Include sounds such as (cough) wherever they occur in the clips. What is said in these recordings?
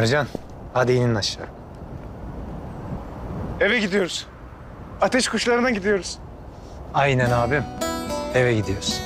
Mercan, hadi inin aşağı. Eve gidiyoruz. Ateş kuşlarına gidiyoruz. Aynen abim. Eve gidiyoruz.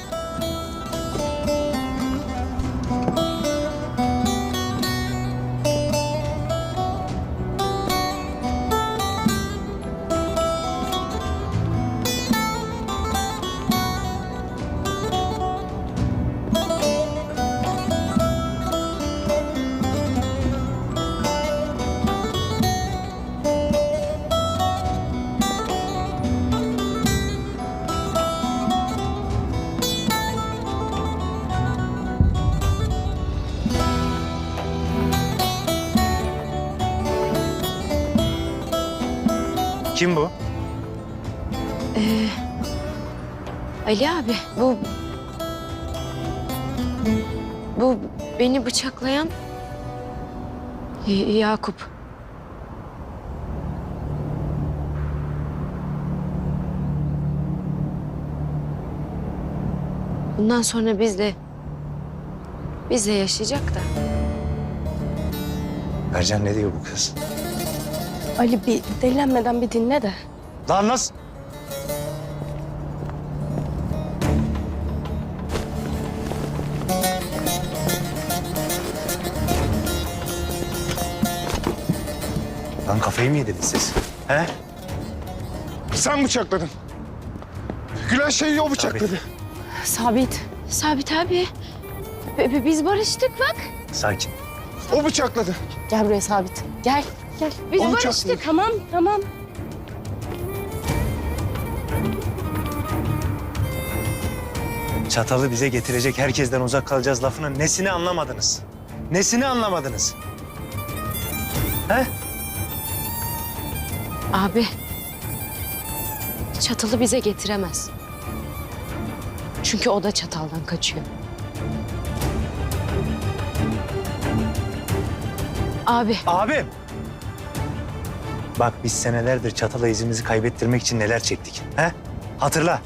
Kim bu? Ali abi bu... Bu beni bıçaklayan Y- Yakup. Bundan sonra biz de biz de yaşayacak da. Mercan ne diyor bu kız? Ali bir delilenmeden bir dinle de. Lan nasıl? Lan kafayı mı yediniz siz? He? Sen bıçakladın. Gülen şeyi o bıçakladı. Sabit. Sabit abi. b- b- biz barıştık bak. Sakin. O bıçakladı. Gel buraya Sabit. Gel. Gel. Biz O barıştık. bıçakladı. Tamam tamam. Çatalı bize getirecek herkesten uzak kalacağız lafının nesini anlamadınız? Nesini anlamadınız? He? Abi. Çatalı bize getiremez. Çünkü o da çataldan kaçıyor. Abi Abim. Bak biz senelerdir çatala izimizi kaybettirmek için neler çektik. He? Hatırla.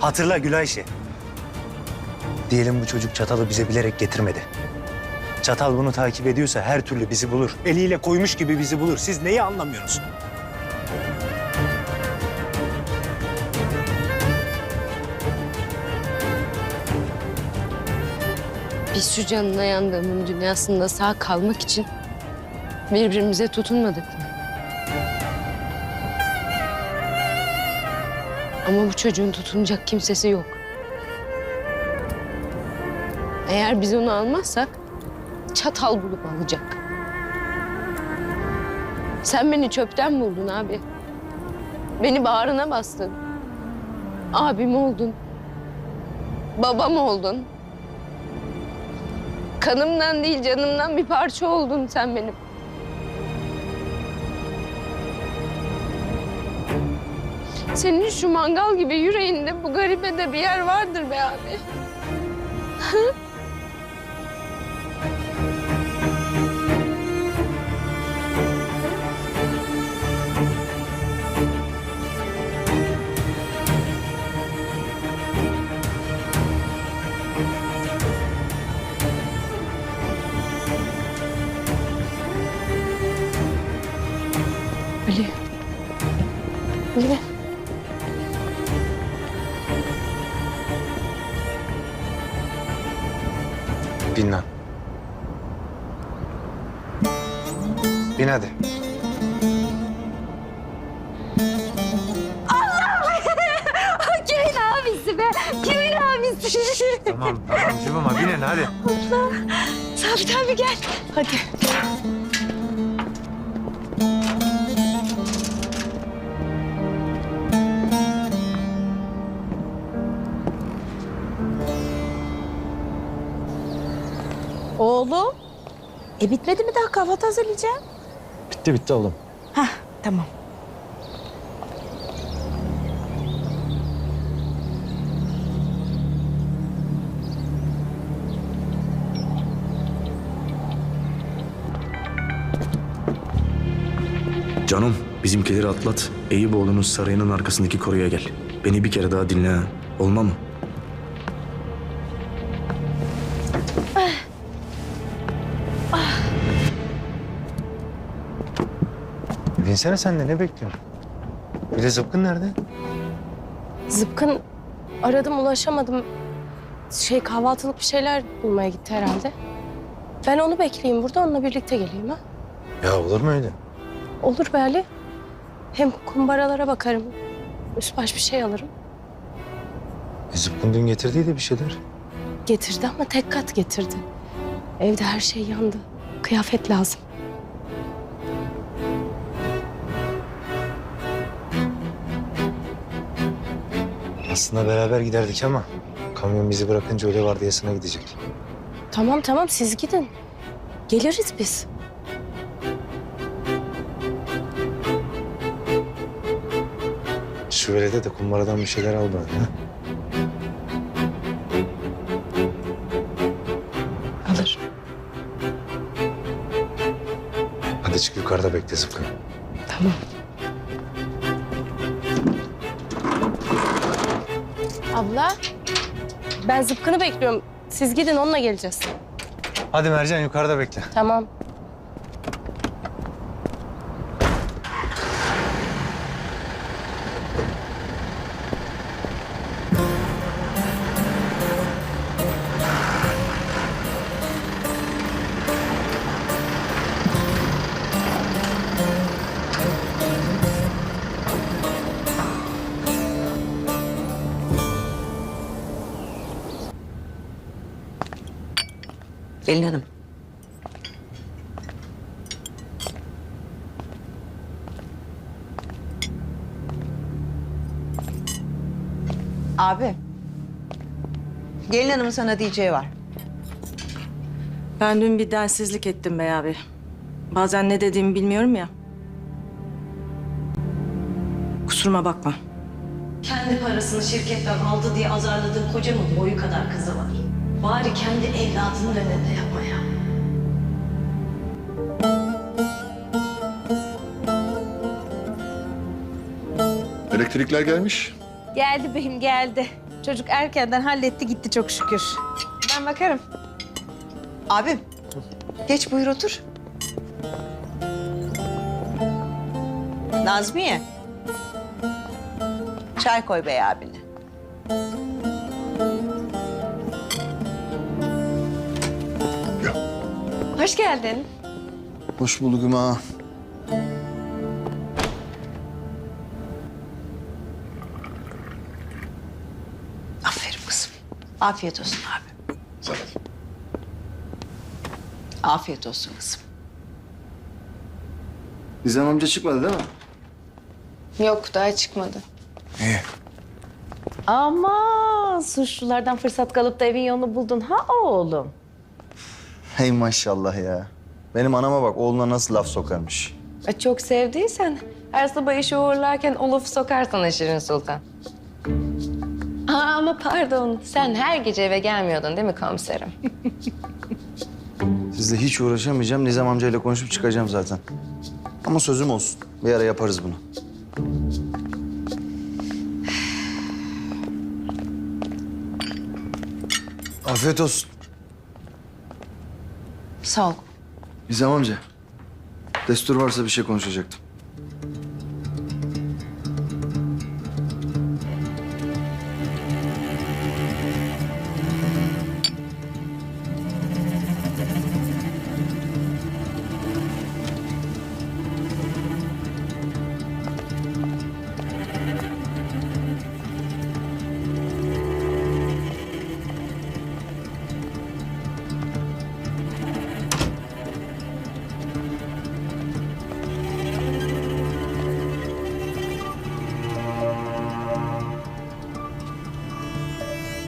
Hatırla Gülayşe. Diyelim bu çocuk çatalı bize bilerek getirmedi. Çatal bunu takip ediyorsa her türlü bizi bulur. Eliyle koymuş gibi bizi bulur. Siz neyi anlamıyorsunuz? biz şu canına yandığımın dünyasında sağ kalmak için birbirimize tutunmadık mı? Ama bu çocuğun tutunacak kimsesi yok. Eğer biz onu almazsak çatal bulup alacak. Sen beni çöpten buldun abi. Beni bağrına bastın. Abim oldun. Babam oldun. Kanımdan değil canımdan bir parça oldun sen benim. Senin şu mangal gibi yüreğinde bu garibede bir yer vardır be abi. (laughs) Bin lan. Bin hadi. (laughs) Kimin abisi be? Kimin abisi? Tamam tamam cıvıma binin hadi. Sabit abi gel. Hadi. Oğlum. E bitmedi mi daha kahvaltı hazırlayacağım? Bitti bitti oğlum. Hah tamam. Canım bizimkileri atlat. Eyüboğlu'nun sarayının arkasındaki koruya gel. Beni bir kere daha dinle ha. Olma mı? İnsene sen de ne bekliyorsun? Bir de zıpkın nerede? Zıpkın aradım ulaşamadım. Şey kahvaltılık bir şeyler bulmaya gitti herhalde. Ben onu bekleyeyim burada onunla birlikte geleyim ha. Ya olur mu öyle? Olur be Ali. Hem kumbaralara bakarım. Üst baş bir şey alırım. E, zıpkın dün getirdiydi bir şeyler. Getirdi ama tek kat getirdi. Evde her şey yandı. Kıyafet lazım. Aslında beraber giderdik ama kamyon bizi bırakınca öyle vardiyasına gidecek. Tamam tamam siz gidin. Geliriz biz. Şu velede de kumbaradan bir şeyler al bana. Ha? Alır. Hadi çık yukarıda bekle zıpkın. Tamam. Abla, ben zıpkını bekliyorum. Siz gidin onunla geleceğiz. Hadi Mercan yukarıda bekle. Tamam. Gelin Hanım. Abi. Gelin Hanım'ın sana diyeceği var. Ben dün bir densizlik ettim bey abi. Bazen ne dediğimi bilmiyorum ya. Kusuruma bakma. Kendi parasını şirketten aldı diye azarladığın kocamın boyu kadar kızı var. Bari kendi evladının önünde yapma ya. Elektrikler gelmiş. Geldi beyim geldi. Çocuk erkenden halletti gitti çok şükür. Ben bakarım. Abim. Geç buyur otur. Nazmiye. Çay koy bey abine. Hoş geldin. Hoş bulduk Hüma. Aferin kızım. Afiyet olsun abi. Sağ ol. Afiyet olsun kızım. Nizam amca çıkmadı değil mi? Yok daha çıkmadı. İyi. Aman suçlulardan fırsat kalıp da evin yolunu buldun ha oğlum. Hey maşallah ya. Benim anama bak oğluna nasıl laf sokarmış. E, Çok sevdiysen her sabah işe uğurlarken o lafı sokar sana Şirin Sultan. Aa, ama pardon sen her gece eve gelmiyordun değil mi komiserim? (laughs) Sizle hiç uğraşamayacağım. Nizam amcayla konuşup çıkacağım zaten. Ama sözüm olsun. Bir ara yaparız bunu. Afiyet olsun. Sağ ol. Nizam amca. Destur varsa bir şey konuşacaktım.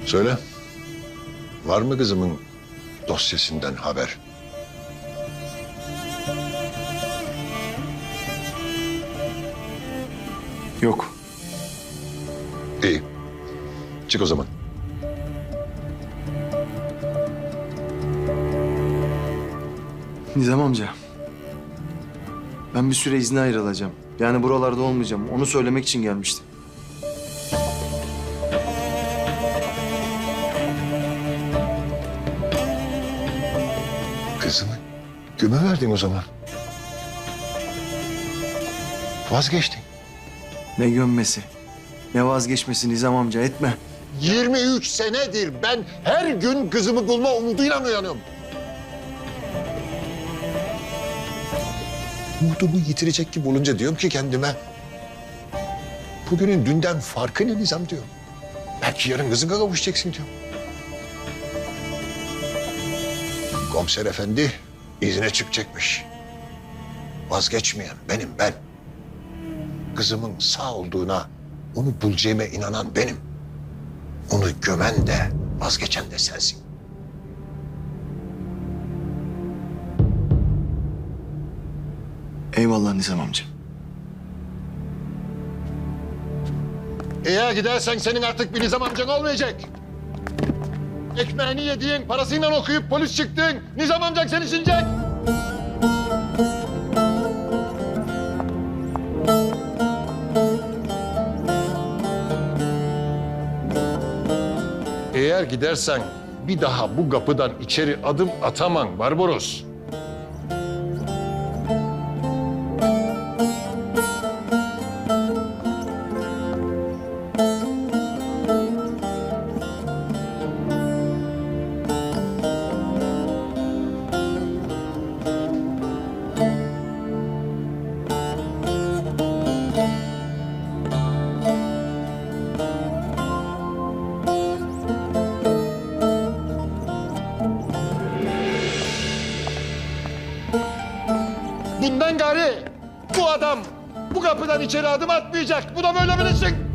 Söyle. Var mı kızımın dosyasından haber? Yok. İyi. Çık o zaman. Nizam amca. Ben bir süre izne ayrılacağım. Yani buralarda olmayacağım. Onu söylemek için gelmiştim. Güme verdin o zaman. Vazgeçtin. Ne gömmesi, ne vazgeçmesi Nizam amca etme. 23 senedir ben her gün kızımı bulma umuduyla uyanıyorum. Umudumu yitirecek gibi olunca diyorum ki kendime... Bugünün dünden farkı ne Nizam diyorum. Belki yarın kızına kavuşacaksın diyorum. Komiser efendi izine çıkacakmış. Vazgeçmeyen benim ben. Kızımın sağ olduğuna, onu bulacağıma inanan benim. Onu gömen de vazgeçen de sensin. Eyvallah Nizam amca. Eğer gidersen senin artık bir nizam amcan olmayacak. Ekmeğini yediğin, parasıyla okuyup polis çıktın. Nizam amcan seni sinecek. Eğer gidersen bir daha bu kapıdan içeri adım ataman Barbaros. Bu kapıdan içeri adım atmayacak. Bu da böyle bilirsin.